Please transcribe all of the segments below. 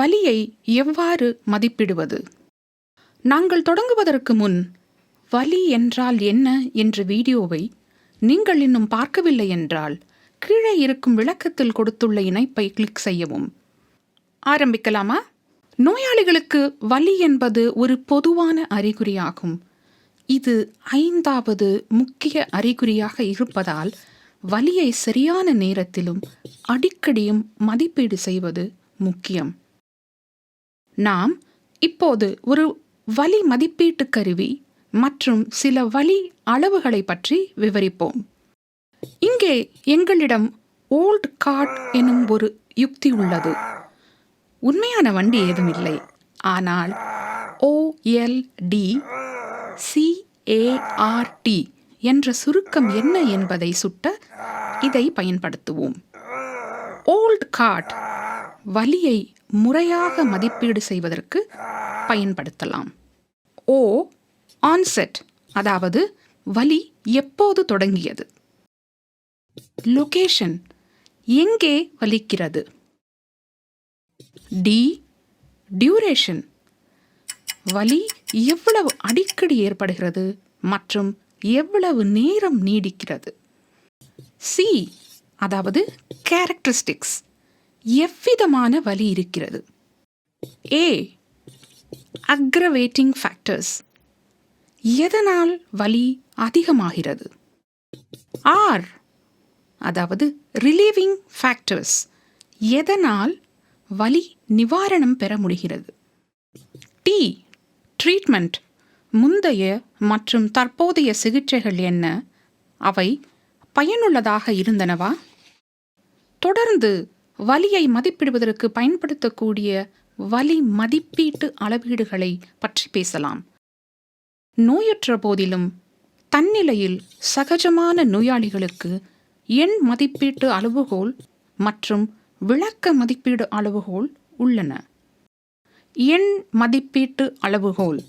வலியை எவ்வாறு மதிப்பிடுவது? நாங்கள் தொடங்குவதற்கு முன் வலி என்றால் என்ன என்ற வீடியோவை நீங்கள் இன்னும் பார்க்கவில்லை என்றால் கீழே இருக்கும் விளக்கத்தில் கொடுத்துள்ள இணைப்பை கிளிக் செய்யவும். ஆரம்பிக்கலாமா? நோயாளிகளுக்கு வலி என்பது ஒரு பொதுவான அறிகுறியாகும். இது ஐந்தாவது முக்கிய அறிகுறியாக இருப்பதால் வலியை சரியான நேரத்திலும் அடிக்கடியும் மதிப்பீடு செய்வது முக்கியம். நாம் இப்போது ஒரு வலி மதிப்பீட்டு கருவி மற்றும் சில வலி அளவுகளை பற்றி விவரிப்போம். இங்கே எங்களிடம் ஓல்ட் கார்ட் எனும் ஒரு யுக்தி உள்ளது. உண்மையான வண்டி ஏதும் இல்லை ஆனால் ஓஎல்டி சிஏஆர்டி என்ற சுருக்கம் என்ன என்பதை சுட்ட இதை பயன்படுத்துவோம். ஓல்ட் கார்ட் வலியை முறையாக மதிப்பீடு செய்வதற்கு பயன்படுத்தலாம். ஓ ஆன்செட் அதாவது வலி எப்போது தொடங்கியது? லொகேஷன் எங்கே வலிக்கிறது? டி டியூரேஷன் வலி எவ்வளவு அடிக்கடி ஏற்படுகிறது மற்றும் எவ்வளவு நேரம் நீடிக்கிறது? சி அதாவது கேரக்டரிஸ்டிக்ஸ் எவ்விதமான வலி இருக்கிறது? ஏ அக்ரவேட்டிங் ஃபேக்டர்ஸ் எதனால் வலி அதிகமாகிறது? ஆர் அதாவது ரிலீவிங் ஃபேக்டர்ஸ் எதனால் வலி நிவாரணம் பெற முடிகிறது? டி ட்ரீட்மெண்ட் முந்தைய மற்றும் தற்போதைய சிகிச்சைகள் என்ன? அவை பயனுள்ளதாக இருந்தனவா? தொடர்ந்து வலியை மதிப்பிடுவதற்கு பயன்படுத்தக்கூடிய வலி மதிப்பீட்டு அளவீடுகளை பற்றி பேசலாம். நோயற்ற போதிலும் தன்னிலையில் சகஜமான நோயாளிகளுக்கு எண் மதிப்பீட்டு அளவுகோல் மற்றும் விளக்க மதிப்பீடு அளவுகோல் உள்ளன. எண் மதிப்பீட்டு அளவுகோல்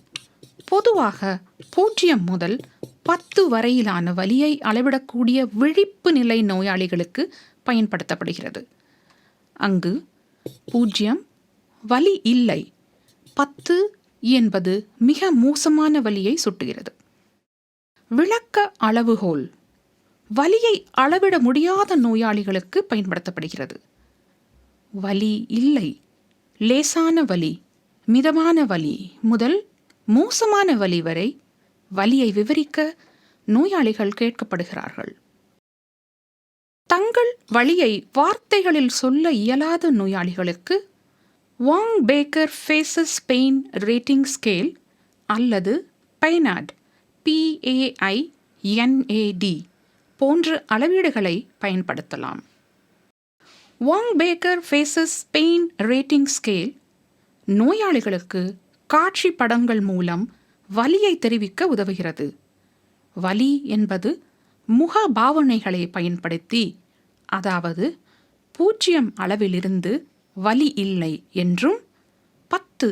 பொதுவாக பூஜ்ஜியம் முதல் பத்து வரையிலான வலியை அளவிடக்கூடிய விழிப்பு நிலை நோயாளிகளுக்கு பயன்படுத்தப்படுகிறது. அங்கு பூஜ்ஜியம் வலி இல்லை. பத்து என்பது மிக மோசமான வலியை சுட்டுகிறது. விளக்க அளவுகோல். வலியை அளவிட முடியாத நோயாளிகளுக்கு பயன்படுத்தப்படுகிறது. வலி இல்லை. லேசான வலி மிதமான வலி முதல் மோசமான வலி வரை வலியை விவரிக்க நோயாளிகள் கேட்கப்படுகிறார்கள். தங்கள் வழியை வார்த்தைகளில் சொல்ல இயலாத நோயாளிகளுக்கு Wong Baker faces pain rating scale அல்லது PAINAD P A I N A D போன்ற அளவீடுகளை பயன்படுத்தலாம். Wong Baker faces pain rating scale நோயாளிகளுக்கு காட்சி படங்கள் மூலம் வலியை தெரிவிக்க உதவுகிறது. வலி என்பது முக பாவனைகளை பயன்படுத்தி அதாவது பூஜ்ஜியம் அளவிலிருந்து வலி இல்லை என்றும் பத்து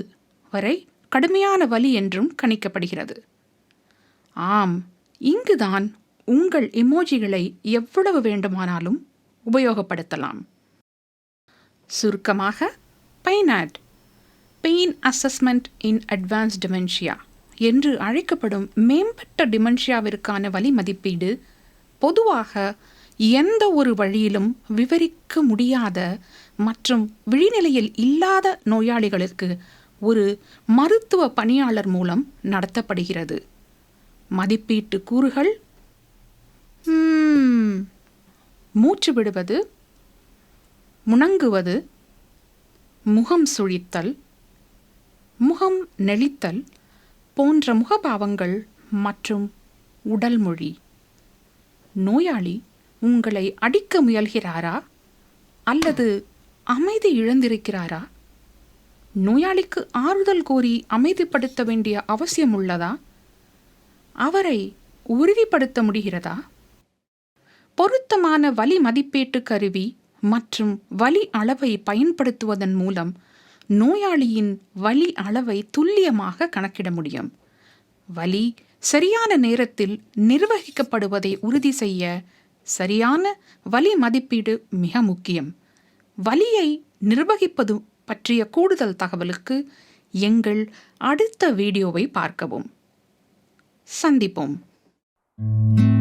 வரை கடுமையான வலி என்றும் கணிக்கப்படுகிறது. ஆம் இங்குதான் உங்கள் எமோஜிகளை எவ்வளவு வேண்டுமானாலும் உபயோகப்படுத்தலாம். சுருக்கமாக PAINAD pain assessment in advance dementia என்று அழைக்கப்படும் மேம்பட்ட டிமென்ஷியாவிற்கான வலி மதிப்பீடு பொதுவாக எந்த ஒரு வழியிலும் விவரிக்க முடியாத மற்றும் விழிநிலையில் இல்லாத நோயாளிகளுக்கு ஒரு மருத்துவ பணியாளர் மூலம் நடத்தப்படுகிறது. மதிப்பீட்டு கூறுகள்? மூச்சு விடுவது முணங்குவது முகம் சுழித்தல் முகம் நெளித்தல் போன்ற முகபாவங்கள் மற்றும் உடல் மொழி. நோயாளி உங்களை அடிக்க முயல்கிறாரா? அல்லது அமைதி இழந்திருக்கிறாரா? நோயாளிக்கு ஆறுதல் கோரி அமைதிப்படுத்த வேண்டிய அவசியம் உள்ளதா? அவரை உறுதிப்படுத்த முடிகிறதா? பொருத்தமான வலி மதிப்பீட்டு கருவி மற்றும் வலி அளவை பயன்படுத்துவதன் மூலம் நோயாளியின் வலி அளவை துல்லியமாக கணக்கிட முடியும். வலி சரியான நேரத்தில் நிர்வகிக்கப்படுவதை உறுதி செய்ய சரியான வலி மதிப்பீடு மிக முக்கியம். வலியை நிர்வகிப்பது பற்றிய கூடுதல் தகவலுக்கு எங்கள் அடுத்த வீடியோவை பார்க்கவும். சந்திப்போம். thank you